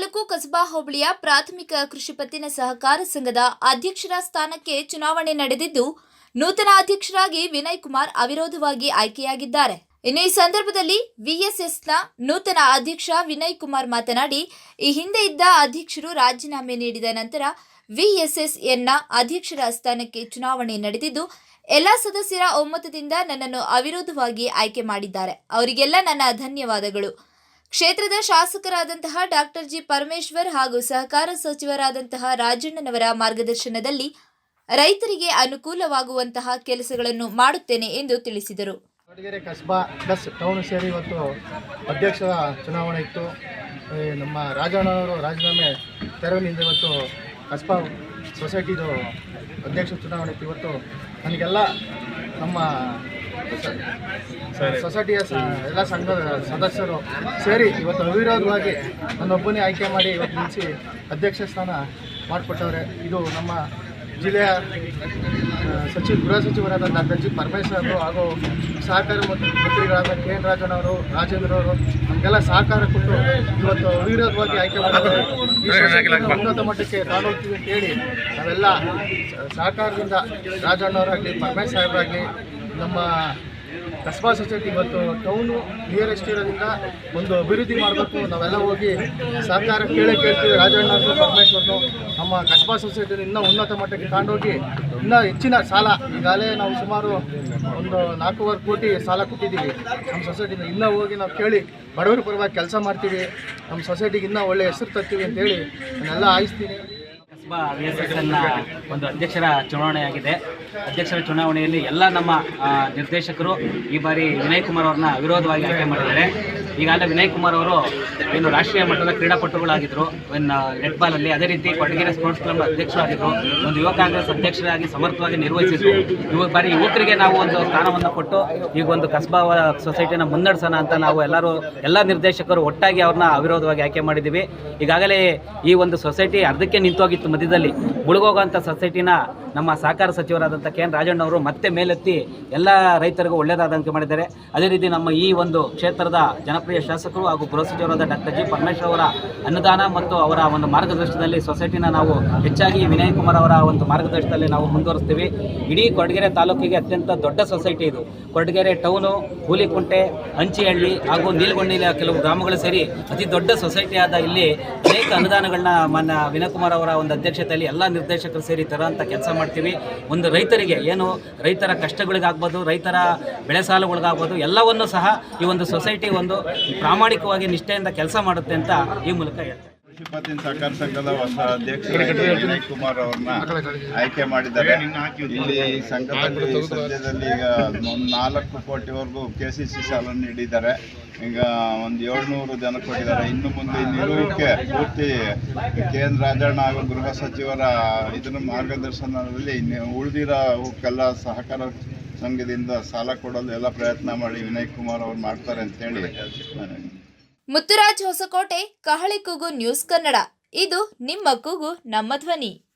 ತಾಲೂಕು ಕಸಬಾ ಹೋಬಳಿಯ ಪ್ರಾಥಮಿಕ ಕೃಷಿ ಪತ್ತಿನ ಸಹಕಾರ ಸಂಘದ ಅಧ್ಯಕ್ಷರ ಸ್ಥಾನಕ್ಕೆ ಚುನಾವಣೆ ನಡೆದಿದ್ದು, ನೂತನ ಅಧ್ಯಕ್ಷರಾಗಿ ವಿನಯ್ ಕುಮಾರ್ ಅವಿರೋಧವಾಗಿ ಆಯ್ಕೆಯಾಗಿದ್ದಾರೆ. ಇನ್ನು ಈ ಸಂದರ್ಭದಲ್ಲಿ ವಿಎಸ್ಎಸ್ನ ನೂತನ ಅಧ್ಯಕ್ಷ ವಿನಯ್ ಕುಮಾರ್ ಮಾತನಾಡಿ, ಈ ಹಿಂದೆ ಇದ್ದ ಅಧ್ಯಕ್ಷರು ರಾಜೀನಾಮೆ ನೀಡಿದ ನಂತರ ವಿಎಸ್ಎಸ್ಎನ್ನ ಅಧ್ಯಕ್ಷರ ಸ್ಥಾನಕ್ಕೆ ಚುನಾವಣೆ ನಡೆದಿದ್ದು, ಎಲ್ಲ ಸದಸ್ಯರ ಒಮ್ಮತದಿಂದ ನನ್ನನ್ನು ಅವಿರೋಧವಾಗಿ ಆಯ್ಕೆ ಮಾಡಿದ್ದಾರೆ. ಅವರಿಗೆಲ್ಲ ನನ್ನ ಧನ್ಯವಾದಗಳು. ಕ್ಷೇತ್ರದ ಶಾಸಕರಾದಂತಹ ಡಾಕ್ಟರ್ ಜಿ ಪರಮೇಶ್ವರ್ ಹಾಗೂ ಸಹಕಾರ ಸಚಿವರಾದಂತಹ ರಾಜಣ್ಣನವರ ಮಾರ್ಗದರ್ಶನದಲ್ಲಿ ರೈತರಿಗೆ ಅನುಕೂಲವಾಗುವಂತಹ ಕೆಲಸಗಳನ್ನು ಮಾಡುತ್ತೇನೆ ಎಂದು ತಿಳಿಸಿದರು. ಕಸ್ಬಾ ಪ್ಲಸ್ ಟೌನ್ ಸೇರಿ ಇವತ್ತು ಅಧ್ಯಕ್ಷರ ಚುನಾವಣೆ ಇತ್ತು. ನಮ್ಮ ರಾಜಣ್ಣವರು ರಾಜೀನಾಮೆ ತೆರವಿನಿಂದ ಇವತ್ತು ಕಸ್ಬಾ ಸೊಸೈಟಿದು ಅಧ್ಯಕ್ಷ ಚುನಾವಣೆ ಇತ್ತು. ಇವತ್ತು ನನಗೆಲ್ಲ ನಮ್ಮ ಸೊಸೈಟಿಯ ಸ- ಎಲ್ಲ ಸಂಘದ ಸದಸ್ಯರು ಸೇರಿ ಇವತ್ತು ಅವಿರೋಧವಾಗಿ ನನ್ನೊಬ್ಬನೇ ಆಯ್ಕೆ ಮಾಡಿ ಇವತ್ತು ನಿಲ್ಲಿಸಿ ಅಧ್ಯಕ್ಷ ಸ್ಥಾನ ಮಾಡಿಕೊಟ್ಟವ್ರೆ ಇದು ನಮ್ಮ ಜಿಲ್ಲೆಯ ಸಚಿವ ಗೃಹ ಸಚಿವರಾದ ಡಾಕ್ಟರ್ ಜಿ ಪರಮೇಶ್ವರ್ ಅವರು ಹಾಗೂ ಸಹಕಾರ ಮತ್ತು ಮಂತ್ರಿಗಳಾದ ಕೆ ಎನ್ ರಾಜಣ್ಣವರು ರಾಜೇಂದ್ರ ಅವರು ನಮಗೆಲ್ಲ ಸಹಕಾರ ಕೊಟ್ಟು ಇವತ್ತು ಅವಿರೋಧವಾಗಿ ಆಯ್ಕೆ ಮಾಡಿದ್ದಾರೆ ಉನ್ನತ ಮಟ್ಟಕ್ಕೆ ತಾಲೂಕಿಗೆ ಕೇಳಿ ನಾವೆಲ್ಲ ಸಹಕಾರದಿಂದ ರಾಜಣ್ಣವರಾಗಲಿ ಪರಮೇಶ್ ಸಾಹೇಬರಾಗಲಿ ನಮ್ಮ ಕಸ್ಬಾ ಸೊಸೈಟಿ ಇವತ್ತು ಟೌನು ನಿಯರೆಸ್ಟ್ ಇರೋದ್ರಿಂದ ಒಂದು ಅಭಿವೃದ್ಧಿ ಮಾಡಬೇಕು. ನಾವೆಲ್ಲ ಹೋಗಿ ಸರ್ಕಾರ ಕೇಳಿ ಕೇಳ್ತೀವಿ. ರಾಜಣ್ಣ ಪರಮೇಶ್ವರ್ನು ನಮ್ಮ ಕಸ್ಬಾ ಸೊಸೈಟಿನ ಇನ್ನೂ ಉನ್ನತ ಮಟ್ಟಕ್ಕೆ ತಗೊಂಡೋಗಿ ಇನ್ನೂ ಹೆಚ್ಚಿನ ಸಾಲ ಈಗಾಗಲೇ ನಾವು ಸುಮಾರು ಒಂದು ನಾಲ್ಕೂವರೆ ಕೋಟಿ ಸಾಲ ಕೊಟ್ಟಿದ್ದೀವಿ. ನಮ್ಮ ಸೊಸೈಟಿನ ಇನ್ನೂ ಹೋಗಿ ನಾವು ಕೇಳಿ ಬಡವರ ಪರವಾಗಿ ಕೆಲಸ ಮಾಡ್ತೀವಿ. ನಮ್ಮ ಸೊಸೈಟಿಗೆ ಇನ್ನೂ ಒಳ್ಳೆ ಹೆಸರು ತರ್ತೀವಿ ಅಂತೇಳಿ ನಾನೆಲ್ಲ ಆಯಿಸ್ತೀನಿ. ಕಸ್ಬಾ ಒಂದು ಅಧ್ಯಕ್ಷರ ಚುನಾವಣೆಯಾಗಿದೆ. ಅಧ್ಯಕ್ಷರ ಚುನಾವಣೆಯಲ್ಲಿ ಎಲ್ಲ ನಮ್ಮ ನಿರ್ದೇಶಕರು ಈ ಬಾರಿ ವಿನಯ್ ಕುಮಾರ್ ಅವ್ರನ್ನ ವಿರೋಧವಾಗಿ ಆಯ್ಕೆ ಮಾಡಿದ್ದಾರೆ. ಈಗಾಗಲೇ ವಿನಯ್ ಕುಮಾರ್ ಅವರು ಏನು ರಾಷ್ಟ್ರೀಯ ಮಟ್ಟದ ಕ್ರೀಡಾಪಟುಗಳಾಗಿದ್ದರು ನೆಟ್ಬಾಲಲ್ಲಿ ಅದೇ ರೀತಿ ಕೊಡಗೆರೆ ಸ್ಪೋರ್ಟ್ಸ್ ಕ್ಲಬ್ ಅಧ್ಯಕ್ಷರಾಗಿದ್ದರು ಒಂದು ಯುವ ಕಾಂಗ್ರೆಸ್ ಅಧ್ಯಕ್ಷರಾಗಿ ಸಮರ್ಥವಾಗಿ ನಿರ್ವಹಿಸಿದ್ರು. ಇವ ಬಾರಿ ಯುವಕರಿಗೆ ನಾವು ಒಂದು ಸ್ಥಾನವನ್ನು ಕೊಟ್ಟು ಈಗ ಒಂದು ಕಸ್ಬಾ ಸೊಸೈಟಿನ ಮುನ್ನಡೆಸೋಣ ಅಂತ ನಾವು ಎಲ್ಲರೂ, ಎಲ್ಲ ನಿರ್ದೇಶಕರು ಒಟ್ಟಾಗಿ ಅವ್ರನ್ನ ಅವಿರೋಧವಾಗಿ ಆಯ್ಕೆ ಮಾಡಿದ್ದೀವಿ. ಈಗಾಗಲೇ ಈ ಒಂದು ಸೊಸೈಟಿ ಅರ್ಧಕ್ಕೆ ನಿಂತೋಗಿತ್ತು ಮಧ್ಯದಲ್ಲಿ. ಮುಳುಗೋಗುವಂಥ ಸೊಸೈಟಿನ ನಮ್ಮ ಸಹಕಾರ ಸಚಿವರಾದಂಥ ಕೆ ಎನ್ ರಾಜಣ್ಣ ಅವರು ಮತ್ತೆ ಮೇಲೆತ್ತಿ ಎಲ್ಲ ರೈತರಿಗೂ ಒಳ್ಳೆಯದಾದಂತೆ ಮಾಡಿದ್ದಾರೆ. ಅದೇ ರೀತಿ ನಮ್ಮ ಈ ಒಂದು ಕ್ಷೇತ್ರದ ಜನಪ್ರಿಯ ಶಾಸಕರು ಹಾಗೂ ಗೃಹ ಸಚಿವರಾದ ಡಾಕ್ಟರ್ ಜಿ ಪರಮೇಶ್ವರ್ ಅವರ ಅನುದಾನ ಮತ್ತು ಅವರ ಒಂದು ಮಾರ್ಗದರ್ಶನದಲ್ಲಿ ಸೊಸೈಟಿನ ನಾವು ಹೆಚ್ಚಾಗಿ ವಿನಯ್ ಕುಮಾರ್ ಅವರ ಒಂದು ಮಾರ್ಗದರ್ಶನದಲ್ಲಿ ನಾವು ಮುಂದುವರಿಸ್ತೀವಿ. ಇಡೀ ಕೊಡಗೆರೆ ತಾಲೂಕಿಗೆ ಅತ್ಯಂತ ದೊಡ್ಡ ಸೊಸೈಟಿ ಇದು. ಕೊಡಗೆರೆ ಟೌನು, ಹೂಲಿಕುಂಟೆ, ಹಂಚಿಹಳ್ಳಿ ಹಾಗೂ ನೀಲಗೊಂಡಿನ ಕೆಲವು ಗ್ರಾಮಗಳು ಸೇರಿ ಅತಿ ದೊಡ್ಡ ಸೊಸೈಟಿ ಆದ ಇಲ್ಲಿ ಅನೇಕ ಅನುದಾನಗಳನ್ನ ಮಾನ್ಯ ವಿನಯ್ ಕುಮಾರ್ ಅವರ ಒಂದು ಅಧ್ಯಕ್ಷತೆಯಲ್ಲಿ ಎಲ್ಲ ನಿರ್ದೇಶಕರು ಸೇರಿ ತರೋಂಥ ಕೆಲಸ ಮಾಡ್ತೀವಿ. ಒಂದು ರೈತರಿಗೆ ಏನು ರೈತರ ಕಷ್ಟಗಳಿಗಾಗ್ಬೋದು, ರೈತರ ಬೆಳೆ ಸಾಲಗಳಿಗಾಗ್ಬೋದು, ಎಲ್ಲವನ್ನೂ ಸಹ ಈ ಒಂದು ಸೊಸೈಟಿ ಒಂದು ಪ್ರಾಮಾಣಿಕವಾಗಿ ನಿಷ್ಠೆಯಿಂದ ಕೆಲಸ ಮಾಡುತ್ತೆ ಅಂತ ಈ ಮೂಲಕ ಹೇಳ್ತೇನೆ. ಕೃಷಿ ಪತ್ತಿನ ಸಹಕಾರ ಸಂಘದ ಹೊಸ ಅಧ್ಯಕ್ಷರಾಗಿ ವಿನಯ್ ಕುಮಾರ್ ಅವ್ರನ್ನ ಆಯ್ಕೆ ಮಾಡಿದ್ದಾರೆ. ಇಲ್ಲಿ ಸಂಘದಲ್ಲಿ ಸದ್ಯದಲ್ಲಿ ಈಗ ಒಂದು ನಾಲ್ಕು ಕೋಟಿವರೆಗೂ ಕೆ ಸಿ ಸಿ ಸಾಲ ನೀಡಿದ್ದಾರೆ. ಈಗ ಒಂದು ಏಳ್ನೂರು ಜನ ಕೊಟ್ಟಿದ್ದಾರೆ. ಇನ್ನು ಮುಂದೆ ನಿಲುವಿಕೆ ಪೂರ್ತಿ ಕೇಂದ್ರ ಎನ್ ರಾಜಣ್ಣ ಹಾಗೂ ಗೃಹ ಸಚಿವರ ಇದರ ಮಾರ್ಗದರ್ಶನದಲ್ಲಿ ಉಳಿದಿರೋಕ್ಕೆಲ್ಲ ಸಹಕಾರ ಸಂಘದಿಂದ ಸಾಲ ಕೊಡಲು ಎಲ್ಲ ಪ್ರಯತ್ನ ಮಾಡಿ ವಿನಯ್ ಕುಮಾರ್ ಅವ್ರು ಮಾಡ್ತಾರೆ ಅಂತೇಳಿ. ಮುತ್ತುರಾಜ್ ಹೊಸಕೋಟೆ ಕಹಳೆ ಕೂಗು ನ್ಯೂಸ್ ಕನ್ನಡ. ಇದು ನಿಮ್ಮ ಕೂಗು ನಮ್ಮ ಧ್ವನಿ.